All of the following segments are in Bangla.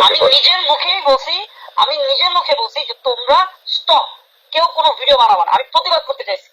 আমি নিজের মুখেই বলছি আমি নিজের মুখে বলছি যে তোমরা স্টপ কেউ কোনো ভিডিও বানাবা না। আমি প্রতিবাদ করতে চাইছি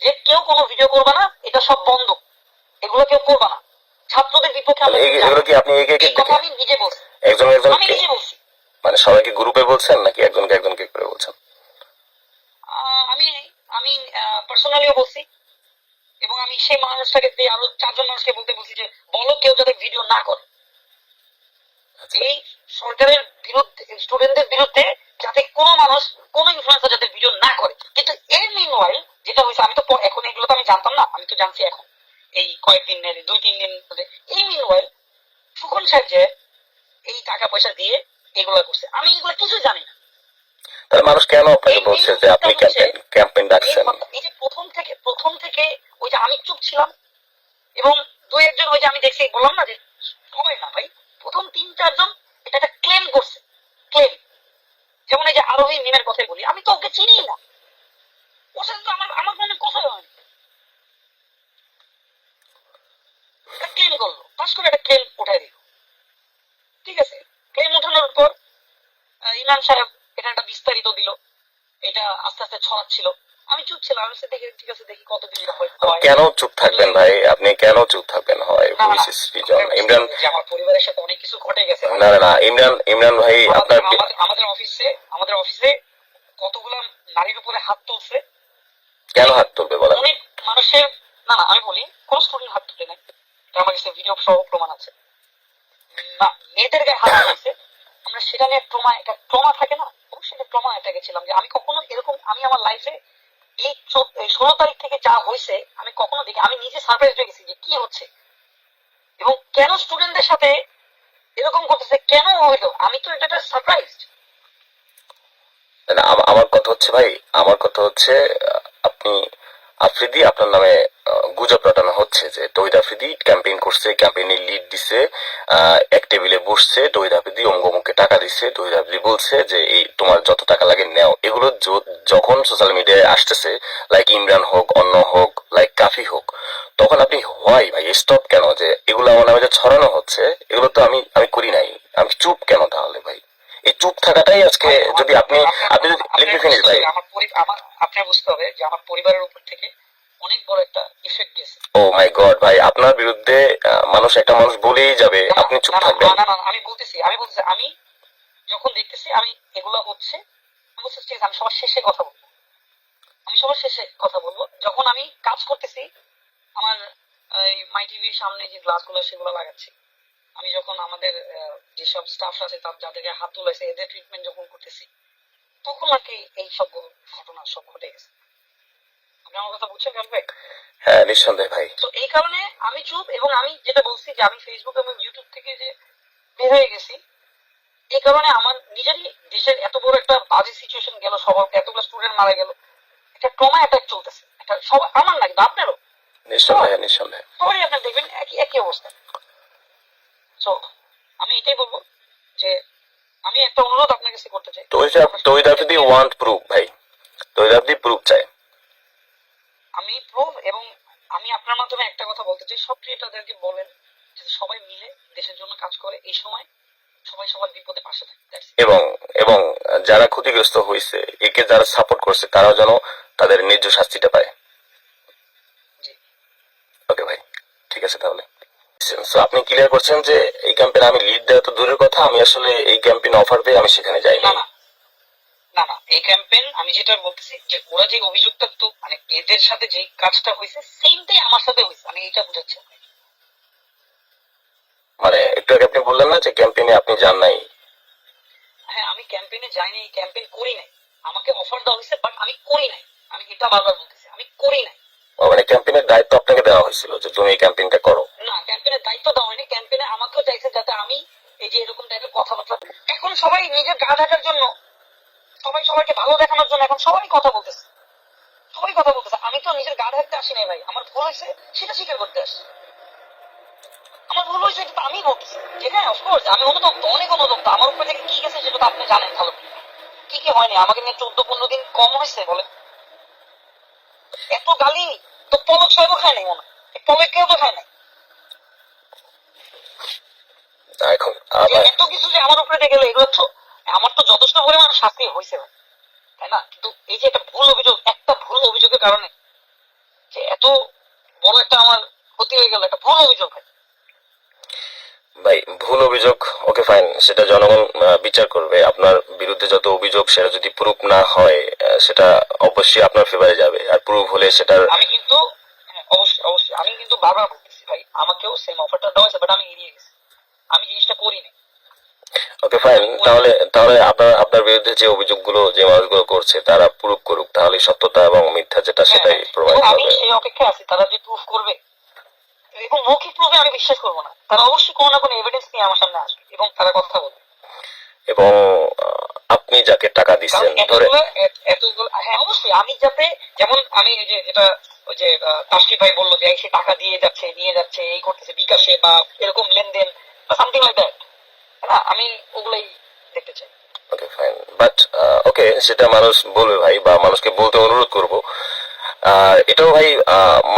যে কেউ কোনো ভিডিও করবে না এটা সব বন্ধ। এগুলো কেউ করবে না। ছাত্রদের বিপক্ষে এগুলো কি আপনি একে একে কথা আমি নিজে বলছি। একজন একজন আমি নিজে বলছি। মানে সবাইকে গ্রুপে বলছেন নাকি একজনকে একজনকে করে বলছেন? আমি আমি পার্সোনালিও বলছি। এবং আমি সেই মানুষটাকে দিয়ে আরও চারজন মানুষকে বলতে বলছি যে বলো কেউ যাতে ভিডিও না করে। এই সরকারের বিরুদ্ধে স্টুডেন্টদের বিরুদ্ধে যাতে কোনো মানুষ কোনো ইনফ্লুয়েন্সার যাতে ভিডিও না করে। কিন্তু এর মিনওয়াইল যেটা হয়েছে আমি তো এখন এগুলো তো আমি জানতাম না আমি তো জানছি এখন। এই কয়েকদিন ধরে, দুই তিন দিন ধরে। এই মিনওয়াইল ফুকন সাহেব যে এই টাকা পয়সা দিয়ে এগুলো করছে আমি এগুলো কিছু জানি না। তাহলে মানুষ কেন আপনাকে বলছে যে আপনি ক্যাম্পেইন ডাকছেন এই যে প্রথম থেকে প্রথম থেকে ওই যে আমি চুপ ছিলাম এবং দুই একজন ওই যে আমি দেখছি বললাম না যে সবাই না ভাই প্রথম তিন চারজন এটা একটা ক্লেম করছে ক্লেম যেমন এই যে আরোহী মিমের কথাই বলি আমি তো ওকে চিনি না ওর সাথে তো আমার আমার কোনো কথা হয়নি একটা ক্লেম করল পাস করে একটা ক্লেম উঠাই দিল ঠিক আছে ক্লেম উঠানোর পর আহ, ইমরান সাহেব এটা একটা বিস্তারিত দিল। এটা আস্তে আস্তে ছড়াচ্ছিল। আমি চুপ ছিলাম। আমি দেখি ঠিক আছে দেখি কত দিন হয়। কেন চুপ থাকবেন ভাই? আপনি কেন চুপ থাকবেন? হয় রিজন ইমরান আমার পরিবারের সাথে অনেক কিছু ঘটে গেছে। না না ইমরান ইমরান ভাই আপনার আমাদের- অফিসে আমাদের অফিসে কতগুলো নারীর উপরে হাত তুলছে। কেন হাত তুলবে বলেন? অনেক মানুষের না না আমি বলি কোন স্টুডেন্ট হাত তুলে নাই। আমার কাছে ভিডিও সহ প্রমাণ আছে। না মেয়েদের গায়ে হাত তুলেছে। আমরা সেটা নিয়ে ট্রমা একটা ট্রমা থাকে না একটা ট্রমা এটা গেছিলাম যে আমি কখনো এরকম, আমি আমার লাইফে এই ষোলো তারিখ থেকে যা হয়েছে, আমি কখনো দেখি আমি নিজে সারপ্রাইজ হয়ে গেছি যে কি হচ্ছে। এবং কেন স্টুডেন্টদের সাথে এরকম করতেছে কেন হইল আমি তো এটা সারপ্রাইজ আমার কথা হচ্ছে ভাই, আমার কথা হচ্ছে আপনি আফ্রিদি আপনার নামে গুজব রটানো হচ্ছে যে তহিদ আফ্রিদি ক্যাম্পেইন করছে, ক্যাম্পেইনের লিড দিছে এক টেবিলে বসছে, তহিদ আফ্রিদি অঙ্গমুখে টাকা দিচ্ছে তহিদ আফ্রিদি বলছে যে, এই তোমার যত টাকা লাগে নেও। এগুলো যখন সোশ্যাল মিডিয়ায় আসতেছে লাইক ইমরান হোক, অন্য হোক লাইক কাফি হোক, তখন আপনি হয় ভাই স্টপ কেন? যে, এগুলো আমার নামে যে ছড়ানো হচ্ছে, এগুলো তো আমি আমি করি নাই। আমি চুপ কেন তাহলে ভাই? এই চুপ থাকাটাই আজকে যদি আপনি আপনি ফিনিস ভাই আমার আপনার বুঝতে হবে যে আমার পরিবারের উপর থেকে অনেক বড় একটা ইফেক্ট গেছে। ও মাই গড ভাই আপনার বিরুদ্ধে মানুষ একটা মানুষ বলেই যাবে আপনি চুপ থাকবেন। না, না, আমি বলতেছি আমি বলতেছি আমি যখন দেখতেছি আমি এগুলো হচ্ছে আমি ঠিক আমি সবার শেষে কথা বলব। আমি সবার শেষে কথা বলব। যখন আমি কাজ করতেছি আমার এই মাই টিভির সামনে যে গ্লাসগুলো সেগুলো লাগাচ্ছি আমি যখন আমাদের যেসব স্টাফ আছে তার যাদেরকে হাত তুলেছে এদের ট্রিটমেন্ট যখন করতেছি তখন আর কি এই সব ঘটনা সব ঘটে গেছে। আপনি আমার কথা বুঝছেন হ্যাঁ নিঃসন্দেহে ভাই। তো এই কারণে আমি চুপ এবং আমি যেটা বলছি যে আমি ফেসবুক এবং ইউটিউব থেকে যে বের হয়ে গেছি এই কারণে আমার নিজেরই দেশের এত বড় একটা বাজে সিচুয়েশন গেল সবার এতগুলো স্টুডেন্ট মারা গেল একটা ট্রমা অ্যাটাক চলতেছে। সব আমার না কিন্তু আপনারও? নিঃসন্দেহে নিঃসন্দেহে। সবাই আপনার দেখবেন একই একই অবস্থা। তো আমি এটাই বলব যে আমি একটা অনুরোধ আপনার কাছে করতে চাই। আফ্রিদি ওয়ান্ট প্রুফ ভাই। প্রুফ চাই। আমি প্রুভ এবং আমি আপনার মাধ্যমে একটা কথা বলতে চাই। সব ক্রিয়েটারদেরকে বলেন যে সবাই মিলে দেশের জন্য কাজ করে এই সময় সবাই সবার বিপদে পাশে থাকে এবং এবং যারা ক্ষতিগ্রস্ত হয়েছে একে যারা সাপোর্ট করছে তারাও যেন তাদের ন্যায্য শাস্তিটা পায়। জি। ওকে ভাই। ঠিক আছে তাহলে। So, আপনি ক্লিয়ার করছেন যে এই ক্যাম্পেইনে আমি লিড দেওয়া তো দূরের কথা আমি আসলে এই ক্যাম্পেইন অফার পেয়ে আমি সেখানে যাইনি। না না। না এই ক্যাম্পেইন আমি যেটা বলতেছি যে ওরা যে অভিযোগটা তো মানে এদের সাথে যে কাজটা হয়েছে সেমটাই আমার সাথে হয়েছে আমি এটা বুঝাচ্ছি। মানে একটু আগে আপনি বললেন না যে ক্যাম্পেইনে আপনি যান নাই। হ্যাঁ আমি ক্যাম্পেইনে যাইনি ক্যাম্পেইন করি নাই। আমাকে অফার দেওয়া হয়েছে বাট আমি করি নাই। আমি এটা বারবার বলতেছি আমি করি নাই। মানে ক্যাম্পেইনের দায়িত্ব আপনাকে দেওয়া হয়েছিল যে তুমি এই ক্যাম্পেইনটা করো। না ক্যাম্পেইনের দায়িত্ব দেওয়া হয়নি। ক্যাম্পেইনে আমাকেও চাইছে যাতে আমি এই যে এরকম টাইপের কথাবার্তা এখন সবাই নিজের গা ঢাকার জন্য, সবাই সবাইকে ভালো দেখানোর জন্য এখন সবাই কথা বলতেছে। সবাই কথা বলতেছে। আমি তো নিজের গা ঢাকতে আসি নাই ভাই। আমার ভুল হয়েছে, সেটা স্বীকার করতে আসছি আমার ভুল হয়েছে এটা আমি বলতেছি। ঠিক আছে অফকোর্স আমি অনুতপ্ত, অনেক অনুতপ্ত। আমার উপর থেকে কি গেছে সেটা তো আপনি জানেন ভালো। কি কি হয়নি? আমাকে নিয়ে চোদ্দ পনেরো দিন কম হয়েছে বলে এত গালি তো পলক সাহেব খায় নাই মনে পলক কেউ তো খায় নাই। এখন এত কিছু যে আমার উপরে গেলে এগুলো তো আমার তো যথেষ্ট পরিমাণ শাস্তি হয়েছে তাই না? কিন্তু এই যে একটা ভুল অভিযোগ একটা ভুল অভিযোগের কারণে যে এত বড় একটা আমার ক্ষতি হয়ে গেল একটা ভুল অভিযোগ ভাই ভুল অভিযোগ ওকে ফাইন সেটা জনগণ বিচার করবে। আপনার বিরুদ্ধে যত অভিযোগ সেটা যদি প্রুফ না হয় সেটা অবশ্যই আপনার ফেভারে যাবে। আর প্রুফ হলে সেটার আমি কিন্তু হ্যাঁ, অবশ্যই অবশ্যই আমি কিন্তু বারবার বলতেছি ভাই আমাকেও সেম অফারটা দেওয়া হয়েছে বাট আমি এড়িয়ে গেছি। আমি জিনিসটা করিনি ওকে ফাইন তাহলে তাহলে আপনার আপনার বিরুদ্ধে যে অভিযোগগুলো যে মানুষগুলো করছে তারা প্রুফ করুক। তাহলে সত্যতা এবং মিথ্যা যেটা সেটাই হ্যাঁ, প্রমাণিত এবং আমি সেই অপেক্ষায় আছি তারা যে প্রুফ করবে এবং মৌখিক প্রুফে আমি বিশ্বাস করব না। তারা অবশ্যই কোনো না কোনো এভিডেন্স নিয়ে আমার সামনে আসবে এবং তারা কথা বলবে। এবং আপনি যাকে টাকা দিচ্ছেন ধরে হ্যাঁ অবশ্যই। আমি যাতে যেমন আমি ওই যে যেটা ওই যে তাসরি ভাই বলল যে সে টাকা দিয়ে যাচ্ছে নিয়ে যাচ্ছে এই করতেছে বিকাশে বা এরকম লেনদেন বা সামথিং লাইক দ্যাট না আমি ওগুলাই দেখতে চাই। ওকে ফাইন বাট ওকে সেটা মানুষ বলবে ভাই বা মানুষকে বলতে অনুরোধ করব। এটাও ভাই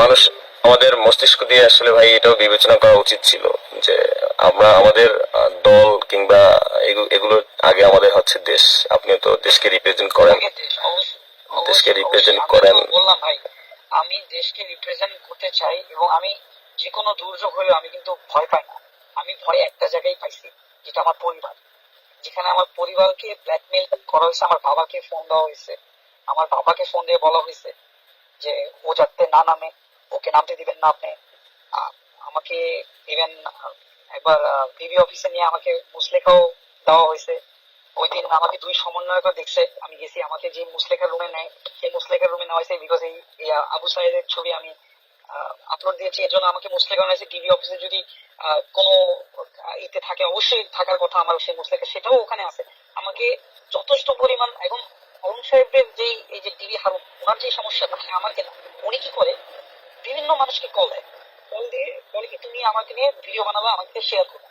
মানুষ আমাদের মস্তিষ্ক দিয়ে আসলে ভাই এটাও বিবেচনা করা উচিত ছিল যে আমরা আমাদের দল কিংবা এগু- এগুলো আগে আমাদের হচ্ছে দেশ। আপনি তো দেশকে রিপ্রেজেন্ট করেন। দেশকে অবশ্যই। করেন। বললাম ভাই আমি দেশকে রিপ্রেজেন্ট করতে চাই এবং আমি যে কোনো দুর্যোগ হলেও আমি কিন্তু ভয় পাই না। আমি ভয় একটা জায়গায় পাইছি যেটা আমার পরিবার। যেখানে আমার পরিবারকে ব্ল্যাকমেল করা হয়েছে আমার বাবাকে ফোন দেওয়া হয়েছে। আমার বাবাকে ফোন দিয়ে বলা হয়েছে যে ও যাতে না নামে। ওকে নামতে দিবেন না আপনি। আমাকে ইভেন একবার বিবি অফিসে নিয়ে আমাকে মুসলেখাও দেওয়া হয়েছে। ওই দিন আমাকে দুই সমন্বয়ক দেখছে। আমি গেছি, আমাকে যে মুসলেখার রুমে নেয়, সেই মুসলেখার রুমে নেওয়া হয়েছে বিকজ এই আবু সাহেবের ছবি আমি আপলোড দিয়েছি। এর জন্য আমাকে মুসলেখা হয়েছে টিভি অফিসে যদি কোনো ইতে থাকে, অবশ্যই থাকার কথা আমার সেই মুসলেখা, সেটাও ওখানে আছে। আমাকে যথেষ্ট পরিমাণ এবং অরুণ সাহেবের যে এই যে টিভি হারুন, ওনার যে সমস্যা তাকে আমাকে না, উনি কি করে বিভিন্ন মানুষকে কল দেয় কল দিয়ে বলে কি তুমি আমাকে নিয়ে ভিডিও বানাবা আমাকে শেয়ার করো।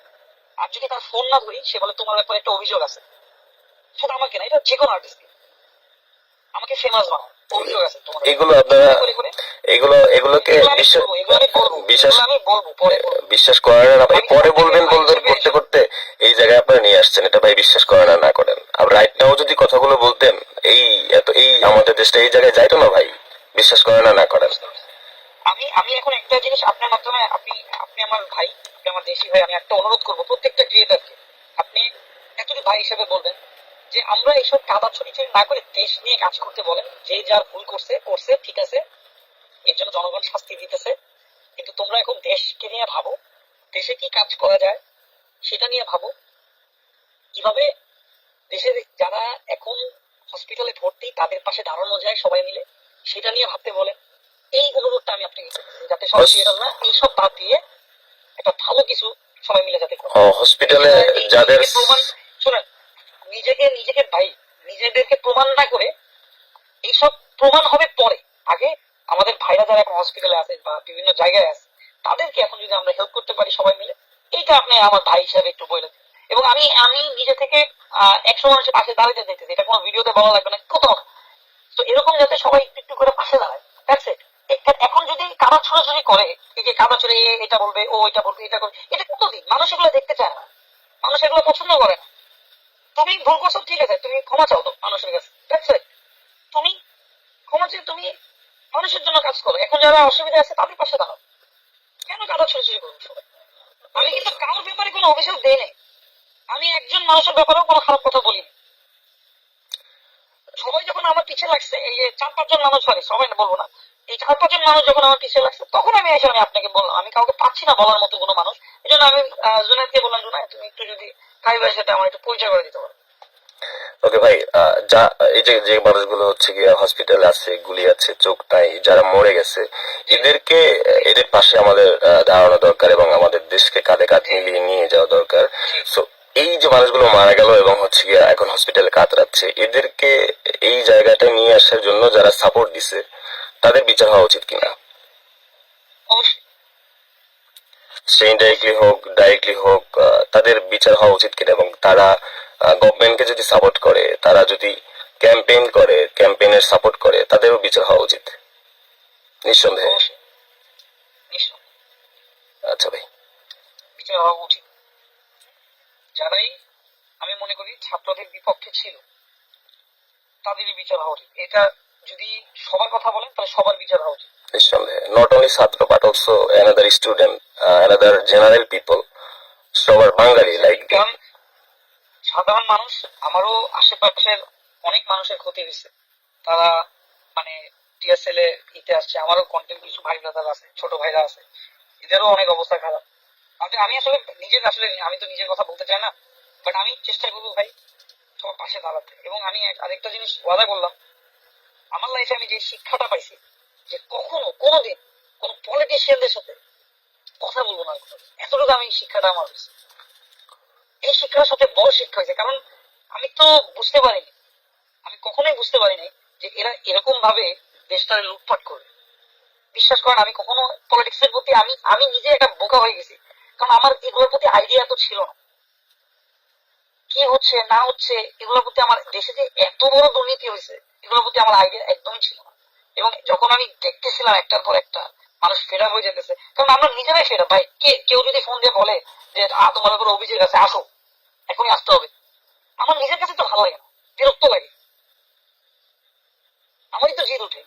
আর যদি তার ফোন না ধরি সে বলে তোমার ব্যাপারে একটা অভিযোগ আছে। সেটা আমাকে না এটা যে কোনো আর্টিস্ট আমাকে ফেমাস বানাও অভিযোগ আছে তোমার এগুলো আপনারা করে করে এগুলো এগুলোকে বিশ্বাস আমি বলব, বিশ্বাস এগুলো আমি বলব, পরে বিশ্বাস করেন না ভাই পরে বলবেন বলবেন করতে করতে এই জায়গায় আপনারা নিয়ে আসছেন এটা ভাই বিশ্বাস করেন আর না করেন। আর রাইট নাও যদি কথাগুলো বলতেন এই এত এই আমাদের দেশটা এই জায়গায় যাইতো না ভাই বিশ্বাস করেন আর না করেন। আমি আমি এখন একটা জিনিস আপনার মাধ্যমে, আপনি আপনি আমার ভাই, আপনি আমার দেশি ভাই, আমি একটা অনুরোধ করব প্রত্যেকটা ক্রিয়েটারকে আপনি এতটুকু ভাই হিসেবে বলবেন যে আমরা এইসব কাদা ছড়ি ছড়ি না করে দেশ নিয়ে কাজ করতে বলেন, যে যার ভুল করছে করছে, ঠিক আছে, এর জন্য জনগণ শাস্তি দিতেছে। কিন্তু তোমরা এখন দেশকে নিয়ে ভাবো, দেশে কি কাজ করা যায়, সেটা নিয়ে ভাবো। কীভাবে দেশের যারা এখন হসপিটালে ভর্তি, তাদের পাশে দাঁড়ানো যায় সবাই মিলে, সেটা নিয়ে ভাবতে বলেন। এই অনুরোধটা আমি আপনাকে যাতে সবাই হস- ক্রিয়েটাররা এইসব বাদ দিয়ে একটা ভালো কিছু সবাই মিলে যাতে হসপিটালে যাদের প্রমাণ শুনেন নিজেকে নিজেকে ভাই নিজেদেরকে প্রমাণ না করে এইসব প্রমাণ হবে পরে। আগে আমাদের ভাইরা যারা এখন হসপিটালে আছে বা বিভিন্ন জায়গায় আছে তাদেরকে এখন যদি আমরা হেল্প করতে পারি সবাই মিলে এইটা আপনি আমার ভাই হিসাবে একটু বলে এবং আমি আমি নিজে থেকে আহ, একশো মানুষের পাশে দাঁড়াতে দেখতেছি এটা কোনো ভিডিওতে বলা লাগবে না কোথাও না। তো এরকম যাতে সবাই একটু একটু করে পাশে দাঁড়ায় That's it. এখন যদি কাদা ছোড়াছুড়ি করে, এই যে কাদা ছড়ে এটা বলবে, ও এটা বলবে, এটা করবে, এটা কতদিন মানুষ এগুলো দেখতে চায় না। মানুষ এগুলো পছন্দ করে না। তুমি ভুল করছ, ঠিক আছে, তুমি ক্ষমা চাও তো মানুষের কাছে। That's তুমি ক্ষমা চেয়ে তুমি মানুষের জন্য কাজ করো। এখন যারা অসুবিধা আছে, তাদের পাশে দাঁড়াও। কেন কাদা ছড়াছড়ি সবাই আমি কিন্তু কারোর ব্যাপারে কোনো অভিযোগ দেই নাই। আমি একজন মানুষের ব্যাপারেও কোনো খারাপ কথা বলিনি সবাই যখন আমার পিছে লাগছে, এই যে চার পাঁচজন মানুষ হয়, সবাই বলব না। এই চার পাঁচজন মানুষ যখন আমার পিছে লাগছে তখন আমি এসে আমি আপনাকে বললাম। আমি কাউকে পাচ্ছি না বলার মতো কোনো মানুষ। এই জন্য আমি আহ, জুনায়েদকে বললাম জুনায় তুমি একটু যদি সাথে আমার একটু পরিচয় করে দিতে পারো। ওকে ভাই যা এই যে যে মানুষগুলো হচ্ছে গিয়ে হসপিটাল আছে গুলি আছে চোখ নাই যারা মরে গেছে এদেরকে এদের পাশে আমাদের দাঁড়ানো দরকার এবং আমাদের দেশকে কাঁধে কাঁধ মিলিয়ে নিয়ে যাওয়া দরকার। সো এই যে মানুষগুলো মারা গেল এবং হচ্ছে গিয়ে এখন হসপিটালে কাতরাচ্ছে এদেরকে এই জায়গাটা নিয়ে আসার জন্য যারা সাপোর্ট দিছে তাদের বিচার হওয়া উচিত কিনা? অবশ্যই সে ইনডাইরেক্টলি হোক ডাইরেক্টলি হোক তাদের বিচার হওয়া উচিত কিনা? এবং তারা গভর্নমেন্টকে যদি সাপোর্ট করে তারা যদি ক্যাম্পেইন করে ক্যাম্পেইনের সাপোর্ট করে তাদেরও বিচার হওয়া উচিত। নিঃসন্দেহে। আচ্ছা ভাই। বিচার হওয়া উচিত। যারাই আমি মনে করি ছাত্রদের বিপক্ষে ছিল তাদেরই বিচার হওয়া উচিত। এটা যদি সবার কথা বলেন তাহলে সবার বিচার হওয়া উচিত। নিঃসন্দেহে নট অনলি ছাত্র but also another student another general people সবার বাঙালি লাইক কারণ সাধারণ মানুষ আমারও আশেপাশের অনেক মানুষের ক্ষতি হয়েছে। তারা মানে টিএসএল এ ইতে আসছে আমারও কন্টেন্ট কিছু ভাই ব্রাদার আছে ছোট ভাইরা আছে। এদেরও অনেক অবস্থা খারাপ। আমি আসলে নিজের আসলে আমি তো নিজের কথা বলতে চাই না বাট আমি চেষ্টা করব ভাই তোমার পাশে দাঁড়াতে। এবং আমি আরেকটা জিনিস ওয়াদা করলাম আমার লাইফে আমি যে শিক্ষাটা পাইছি, যে কখনো, কোনোদিন, কোন পলিটিশিয়ানদের সাথে কথা বলব না এতটুকু আমি শিক্ষাটা আমার হয়েছে এই শিক্ষার সাথে বড় শিক্ষা হয়েছে। কারণ আমি তো বুঝতে পারিনি, আমি কখনোই বুঝতে পারিনি যে এরা এরকম ভাবে দেশটা লুটপাট করবে। বিশ্বাস করেন, আমি কখনো পলিটিক্স এর প্রতি আমি আমি নিজে একটা বোকা হয়ে গেছি। কারণ আমার এগুলোর প্রতি আইডিয়া তো ছিল না। কি হচ্ছে, না হচ্ছে, এগুলোর প্রতি আমার দেশে যে এত বড় দুর্নীতি হয়েছে, এগুলোর প্রতি আমার আইডিয়া একদমই ছিল না। এবং যখন আমি দেখতেছিলাম একটার পর একটা, মানুষ ফেরা হয়ে যেতেছে, কারণ আমরা নিজেরাই ফেরা ভাই, কে, কেউ যদি ফোন দিয়ে বলে যে তোমার উপর অভিযোগ আছে, আসো, এখনই আসতে হবে। আমার নিজের কাছে তো ভালো লাগে না, বিরক্ত লাগে আমারই তো জিদ ওঠে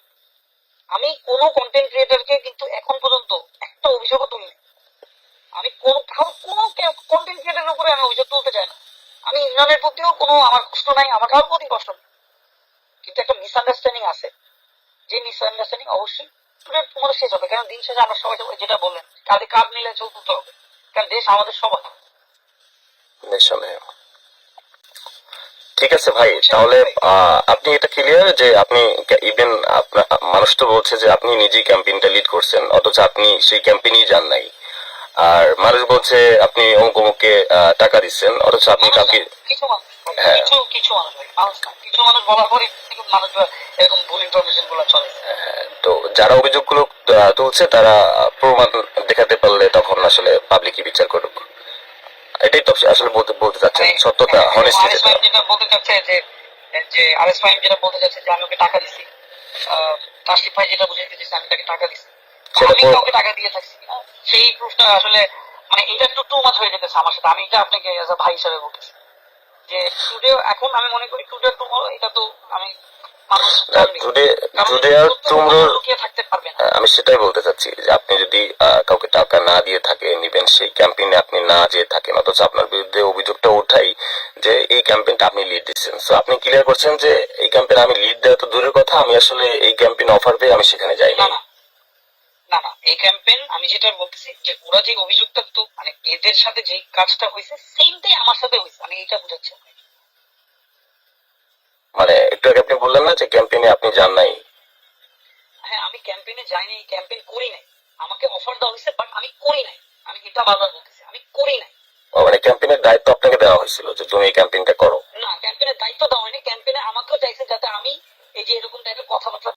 আমি কোনো কন্টেন্ট ক্রিয়েটারকে কিন্তু এখন পর্যন্ত একটা অভিযোগও তুলিনি আমি কোন কারও কোনো কন্টেন্ট ক্রিয়েটারের উপরে আমি অভিযোগ তুলতে চাই না আমি ইমরানের প্রতিও কোনো আমার কষ্ট নাই আমার কারোর প্রতি কষ্ট নেই। কিন্তু একটা মিসআন্ডারস্ট্যান্ডিং আছে। যে মিসআন্ডারস্ট্যান্ডিং অবশ্যই স্টুডেন্ট তোমার শেষ হবে কারণ দিন শেষে আমরা সবাই সবাই যেটা বললেন কাঁধে কাঁধ মিলে চলতে হবে কারণ দেশ আমাদের সবার। ঠিক আছে ভাই তাহলে আহ, আপনি এটা ক্লিয়ার যে আপনি ইভেন আপনার মানুষ তো বলছে যে আপনি নিজেই ক্যাম্পেইনটা লিড করছেন অথচ আপনি সেই ক্যাম্পেইনই যান নাই। আর মানুষ বলছে আপনি অমুক অমুককে টাকা দিচ্ছেন অথচ আপনি কাউকে কিছু হ্যাঁ। কিছু কিছু মানুষ ভাই, মানুষ না কিছু মানুষ বলার পরে মানুষ এরকম ভুল ইনফরমেশনগুলো চলে। হ্যাঁ, তো যারা অভিযোগগুলো আহ, তুলছে তারা প্রমাণ দেখাতে পারলে তখন আসলে পাবলিকই বিচার করুক। এটাই তো আসলে বলতে বলতে চাচ্ছেন সত্যতা হ্যাঁ, হনেস্টি যেটা। বলতে চাচ্ছে যে যে আরএস ফাহিম যেটা বলতে চাচ্ছে যে আমি ওকে টাকা দিছি। ভাই যেটা বুঝাইতে চাইছে আমি তাকে টাকা দিছি। আমি কাউকে টাকা দিয়ে থাকছি সেই প্রুফটা আসলে মানে এটা একটু টু মাছ হয়ে যেতেছে আমার সাথে। আমি এটা আপনাকে as ভাই হিসাবে বলতেছি। যে টুডে এখন আমি মনে করি টুডে টুমোরো এটা তো আমি আমি সেটাই বলতে চাচ্ছি যে আপনি যদি কাউকে টাকা না দিয়ে থাকে নিবেন সেই ক্যাম্পেইনে আপনি না যেয়ে থাকেন অথচ আপনার বিরুদ্ধে অভিযোগটা উঠাই যে এই ক্যাম্পেইনটা আপনি লিড দিচ্ছেন। সো আপনি ক্লিয়ার করছেন যে এই ক্যাম্পেইনে আমি লিড দেওয়া তো দূরের কথা আমি আসলে এই ক্যাম্পেইন অফার পেয়ে আমি সেখানে যাই না না না এই ক্যাম্পেন আমি যেটা বলতেছি যে ওরা যে অভিযোগটা তো মানে এদের সাথে যে কাজটা হয়েছে সেমটাই আমার সাথে হয়েছে। আমি এটা বুঝাচ্ছি মানে একটু আগে আপনি বললেন না যে ক্যাম্পেইনে আপনি যান নাই। হ্যাঁ আমি ক্যাম্পেইনে যাই নাই ক্যাম্পেইন করি নাই। আমাকে অফার দেওয়া হয়েছে বাট আমি করি নাই। আমি এটা বারবার বলতেছি আমি করি নাই। ও মানে ক্যাম্পেইনের দায়িত্ব আপনাকে দেওয়া হয়েছিল যে তুমি এই ক্যাম্পেইনটা করো। না ক্যাম্পেইনের দায়িত্ব দেওয়া হয়নি। ক্যাম্পেইনে আমাকেও চাইছে যাতে আমি এই যে এরকম টাইপের কথাবার্তা